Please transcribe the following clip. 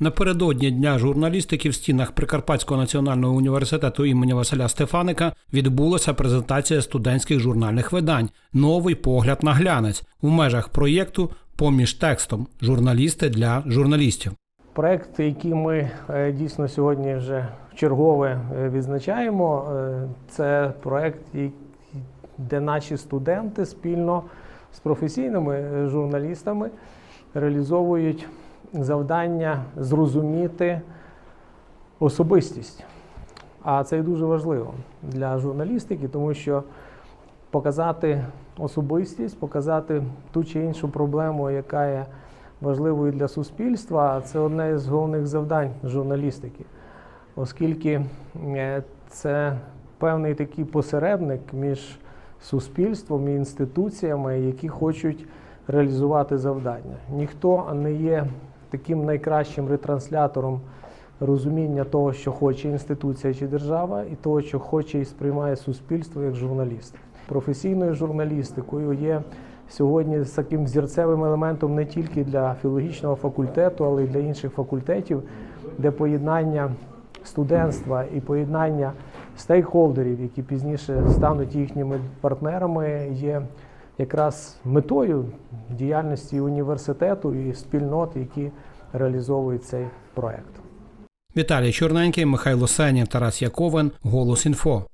Напередодні дня журналістики в стінах Прикарпатського національного університету імені Василя Стефаника відбулася презентація студентських журнальних видань Новий погляд на глянець у межах проєкту Поміж текстом журналісти для журналістів. Проект, який ми е, дійсно сьогодні вже вчергове е, відзначаємо, е, це проект, який- де наші студенти спільно з професійними журналістами реалізовують завдання зрозуміти особистість. А це дуже важливо для журналістики, тому що показати особистість, показати ту чи іншу проблему, яка є важливою для суспільства, це одне з головних завдань журналістики, оскільки е, це певний такий посередник між суспільством і інституціями, які хочуть реалізувати завдання. Ніхто не є таким найкращим ретранслятором розуміння того, що хоче інституція чи держава, і того, що хоче і сприймає суспільство як журналіст. Професійною журналістикою є сьогодні з таким зірцевим елементом не тільки для філологічного факультету, але й для інших факультетів, де поєднання студентства і поєднання стейкхолдерів, які пізніше стануть їхніми партнерами, є якраз метою діяльності університету і спільнот, які реалізовують цей проект. Віталій Чорненький, Михайло Сенін, Тарас Яковин, Голос інфо.